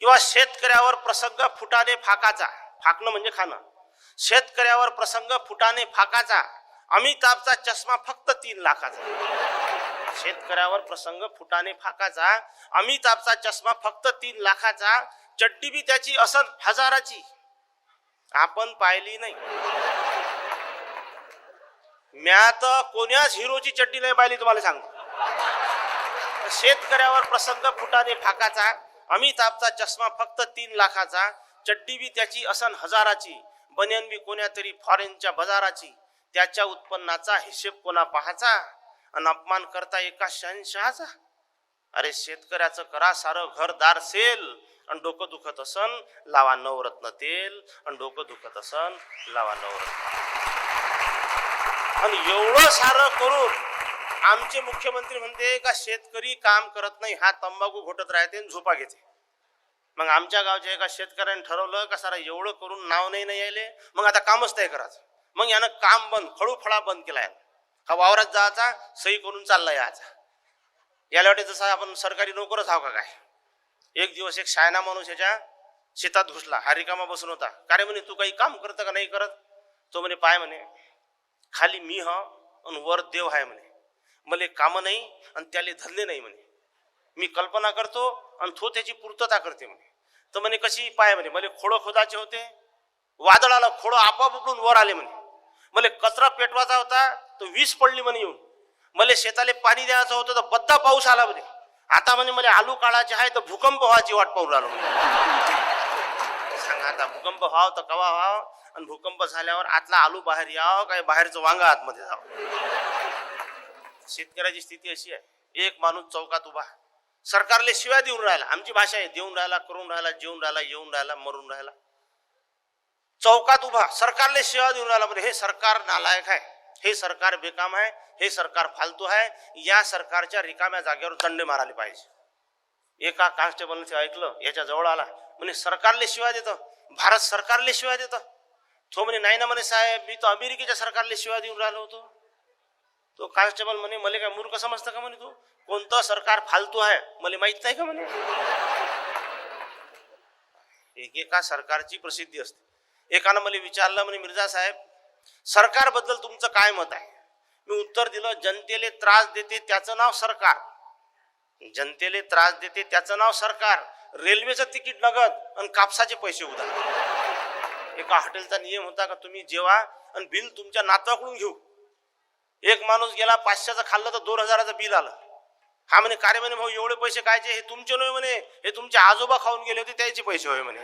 किंवा शेतकऱ्यावर प्रसंग फुटाने फाकाचा. फाकणं म्हणजे खाणं. शेतकऱ्यावर प्रसंग फुटाने फाकाचा. अमिताभचा चष्मा फक्त तीन लाखाचा. शेतकऱ्यावर प्रसंग फुटाने फाकाचा. अमिताभचा चष्मा फक्त तीन लाखाचा. चड्डी बी त्याची असल हजाराची. आपण पाहिली नाही. म्या तर कोण्याच हिरोची चड्डी नाही पाहिली तुम्हाला सांगतो. शेतकऱ्यावर प्रसंग फुटाने फाकाचा. अमिताभचा चष्मा फक्त तीन लाखाचा चड्डी बी त्याची असन हजाराची बनियन बी कोण्यातरी फॉरेनच्या बाजाराची त्याच्या उत्पन्नाचा हिशेब कोणा पाहाचा आणि अपमान करता एका शहनशहाचा? अरे शेतकऱ्याचं करा सारं घरदार सेल आणि डोकं दुखत असन लावा नवरत्न तेल आणि डोकं दुखत असन लावा नवरत्न आणि एवढं सारं करून आमचे मुख्यमंत्री म्हणते का शेतकरी काम करत नाही हा तंबाखू घोटत राहते आणि झोपा घेते. मग आमच्या गावच्या एका शेतकऱ्याने ठरवलं का सारा एवढं करून नाव नाही नाही यायले मग आता कामच नाही करायचं. मग यानं काम बंद खळूफळा बंद केला आहे हा वावरात जायचा सही करून चालला याचा याला वाटे जसं आपण सरकारी नोकरच आहो का काय? एक दिवस एक शायना माणूस याच्या शेतात घुसला हा रिकामा बसून होता. का रे म्हणे तू काही काम करतं का नाही करत? तो म्हणे पाय म्हणे खाली मी हा आणि वर देव आहे म्हणे. मले कामं नाही आणि त्याले धरले नाही म्हणे. मी कल्पना करतो आणि तो त्याची पूर्तता करते म्हणे. तर म्हणे कशी? पाय म्हणे मला खोडं खोदाचे होते. वादळ आलं खोडं आपोआप उकडून वर आले म्हणे. मला कचरा पेटवायचा होता तो वीज पडली म्हणे येऊन. मला शेताले पाणी द्यायचं होतं तर बद्दा पाऊस आला म्हणे. आता म्हणे मला आलू काढायचे आहे तर भूकंप व्हायची वाट पाहून राहिलो म्हणे. सांगा आता भूकंप व्हाव तर कवा व्हाव? आणि भूकंप झाल्यावर आतला आलू बाहेर यावं काय? बाहेरचं वांग आतमध्ये जावं. शेतकऱ्याची स्थिती अशी आहे एक माणूस चौकात उभा सरकारले शिवाय देऊन राहिला आमची भाषा आहे देऊन राहिला करून राहिला जेवून राहिला येऊन राहिला मरून राहिला. चौकात उभा सरकारले शिवाय देऊन राहिला म्हणजे हे सरकार नालायक आहे हे सरकार बेकाम आहे हे सरकार फालतू आहे या सरकारच्या रिकाम्या जागेवर दंडे मारायला पाहिजे. एका कॉन्स्टेबलने ऐकलं याच्या जवळ आला म्हणे सरकारले शिवाय देतं भारत सरकारले शिवाय देतं. तो म्हणे नाही ना म्हणे साहेब मी तर अमेरिकेच्या सरकारले शिवाय देऊन राहिलो होतो. तो कॉन्स्टेबल म्हणे मला काय मूर्ख समजतं का? म्हणे तू. कोणतं सरकार फालतू आहे मला माहीत नाही का? म्हणे. एकेका सरकारची प्रसिद्धी असते. एकानं मला विचारलं म्हणे मिर्झा साहेब सरकारबद्दल तुमचं काय मत आहे? मी उत्तर दिलं जनतेले त्रास देते त्याचं नाव सरकार. जनतेले त्रास देते त्याचं नाव सरकार. रेल्वेचं तिकीट नगद आणि कापसाचे पैसे उधार. एका हॉटेलचा नियम होता का तुम्ही जेवा आणि बिल तुमच्या नातवाकडून घेऊ. एक माणूस गेला पाचशेचं खाल्लं तर दोन हजाराचं बिल आलं. हा म्हणे कार्य म्हणे भाऊ एवढे पैसे कायचे? हे तुमचे नव्हे म्हणे. हे तुमचे आजोबा खाऊन गेले होते त्याचे पैसे होय म्हणे.